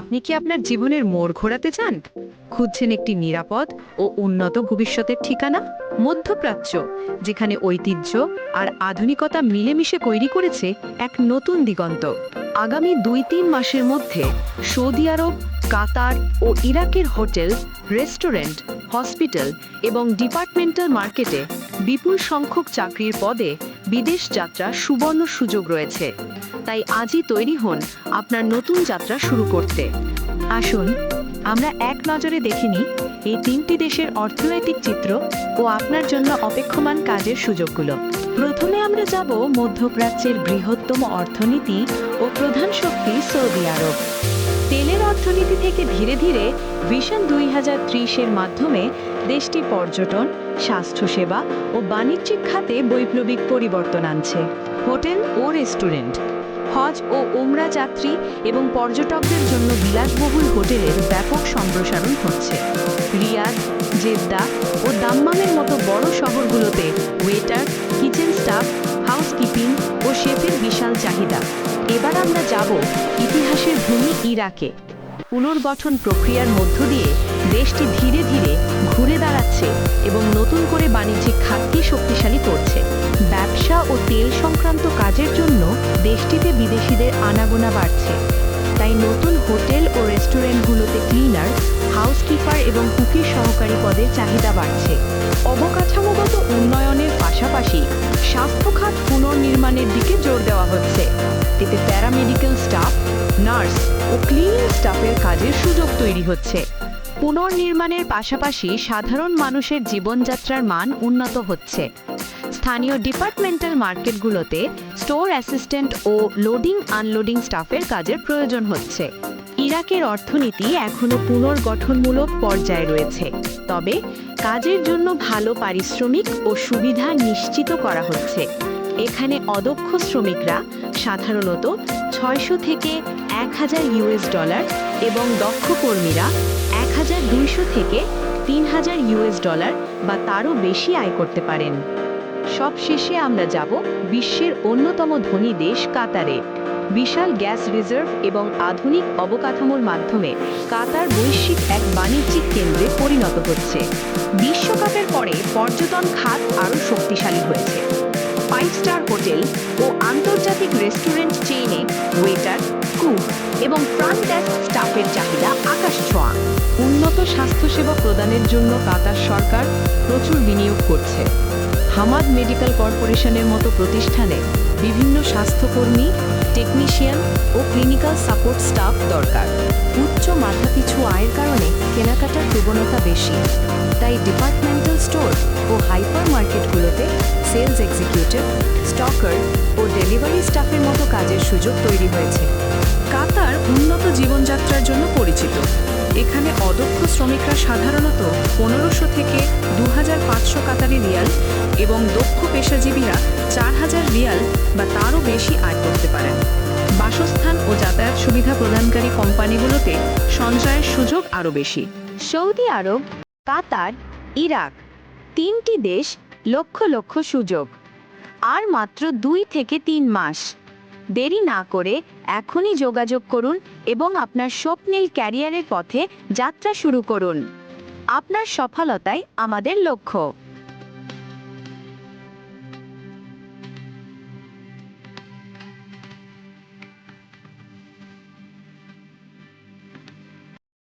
আপনি কি আপনার জীবনের মোড় ঘোরাতে চান? খুঁজছেন একটি নিরাপদ ও উন্নত ভবিষ্যতের ঠিকানা? মধ্যপ্রাচ্য, যেখানে ঐতিহ্য আর আধুনিকতা মিলেমিশে তৈরি করেছে এক নতুন দিগন্ত। আগামী দুই তিন মাসের মধ্যে সৌদি আরব, কাতার ও ইরাকের হোটেল, রেস্টুরেন্ট, হসপিটাল এবং ডিপার্টমেন্টাল মার্কেটে বিপুল সংখ্যক চাকরির পদে বিদেশ যাত্রা সুবর্ণ সুযোগ রয়েছে। তাই আজই তৈরি হন আপনার নতুন যাত্রা শুরু করতে। আসুন, আমরা এক নজরে দেখিনি এই তিনটি দেশের অর্থনৈতিক চিত্র ও আপনার জন্য অপেক্ষমান কাজের সুযোগগুলো। প্রথমে আমরা যাব মধ্যপ্রাচ্যের বৃহত্তম অর্থনীতি ও প্রধান শক্তি সৌদি আরব। তেলের অর্থনীতি থেকে ধীরে ধীরে ভিশন দুই হাজার ত্রিশের মাধ্যমে দেশটি পর্যটন, স্বাস্থ্যসেবা ও বাণিজ্যিক খাতে বৈপ্লবিক পরিবর্তন আনছে। হোটেল ও রেস্টুরেন্ট। হজ ও ওমরা যাত্রী এবং পর্যটকদের জন্য বিলাসবহুল হোটেলের ব্যাপক সম্প্রসারণ হচ্ছে রিয়াদ, জেদ্দা ও দাম্মামের মতো বড় শহরগুলোতে ওয়েটার, কিচেন স্টাফ, হাউসকিপিং ও শেফের বিশাল চাহিদা। এবার আমরা যাব ইতিহাসের ভূমি ইরাকে। পুনর্গঠন প্রক্রিয়ার মধ্য দিয়ে দেশটি ধীরে ধীরে ঘুরে দাঁড়াচ্ছে এবং নতুন করে বাণিজ্যিক খাতকে শক্তিশালী করছে। ব্যবসা ও তেল সংক্রান্ত কাজের জন্য দেশটিতে বিদেশিদের আনাগোনা বাড়ছে। তাই নতুন হোটেল ও রেস্টুরেন্টগুলোতে ক্লিনার, হাউসকিপার এবং কুকির সহকারী পদের চাহিদা বাড়ছে। অবকাঠামোগত উন্নয়নের পাশাপাশি স্বাস্থ্য খাত পুনর্নির্মাণের দিকে জোর দেওয়া হচ্ছে। এতে প্যারামেডিক্যাল স্টাফ, নার্স ও ক্লিনিং স্টাফের কাজের সুযোগ তৈরি হচ্ছে। পুনর্নির্মাণের পাশাপাশি সাধারণ মানুষের জীবনযাত্রার মান উন্নত হচ্ছে। স্থানীয় ডিপার্টমেন্টাল মার্কেটগুলোতে স্টোর অ্যাসিস্ট্যান্ট ও লোডিং, আনলোডিং স্টাফের কাজের প্রয়োজন হচ্ছে। ইরাকের অর্থনীতি এখনও পুনর্গঠনমূলক পর্যায়ে রয়েছে, তবে কাজের জন্য ভালো পারিশ্রমিক ও সুবিধা নিশ্চিত করা হচ্ছে। এখানে অদক্ষ শ্রমিকরা সাধারণত ছয়শো থেকে এক হাজার ইউএস ডলার এবং দক্ষ কর্মীরা এক হাজার দুইশো থেকে তিন হাজার ইউএস ডলার বা তারও বেশি আয় করতে পারেন। সব শেষে আমরা যাব বিশ্বের অন্যতম ধনী দেশ কাতারে। বিশাল গ্যাস রিজার্ভ এবং আধুনিক অবকাঠামোর মাধ্যমে কাতার বৈশ্বিক এক বাণিজ্যিক কেন্দ্রে পরিণত হচ্ছে। বিশ্বকাপের পরে পর্যটন খাত আরও শক্তিশালী হয়েছে। ফাইভ স্টার হোটেল ও আন্তর্জাতিক রেস্টুরেন্ট চেইনে ওয়েটার কুক এবং ফ্রন্ট ডেস্ক স্টাফের চাহিদা আকাশ ছোঁয়া উন্নত স্বাস্থ্যসেবা প্রদানের জন্য কাতার সরকার প্রচুর বিনিয়োগ করছে। হামাদ মেডিকেল কর্পোরেশনের মতো প্রতিষ্ঠানে বিভিন্ন স্বাস্থ্যকর্মী, টেকনিশিয়ান ও ক্লিনিক্যাল সাপোর্ট স্টাফ দরকার। উচ্চ মাথাপিছু আয়ের কারণে কেনাকাটার প্রবণতা বেশি। তাই ডিপার্টমেন্টাল স্টোর ও হাইপার মার্কেটগুলোতে সেলস এক্সিকিউটিভ, স্টকার ডেলিভারি স্টাফের মতো কাজের সুযোগ তৈরি হয়েছে। কাতার উন্নত জীবনযাত্রার জন্য পরিচিত। এখানে অদক্ষ শ্রমিকরা সাধারণত পনেরোশো থেকে দু হাজার পাঁচশো কাতারি রিয়াল এবং দক্ষ পেশাজীবীরা চার হাজার রিয়াল বা তারও বেশি আয় করতে পারেন। বাসস্থান ও যাতায়াত সুবিধা প্রদানকারী কোম্পানিগুলোতে সঞ্চয়ের সুযোগ আরও বেশি। সৌদি আরব, কাতার, ইরাক তিনটি দেশ লক্ষ লক্ষ সুযোগ। আর মাত্র দুই থেকে তিন মাস। দেরি না করে এখনই যোগাযোগ করুন এবং আপনার স্বপ্নের ক্যারিয়ারের পথে যাত্রা শুরু করুন। আপনার সফলতাই আমাদের লক্ষ্য।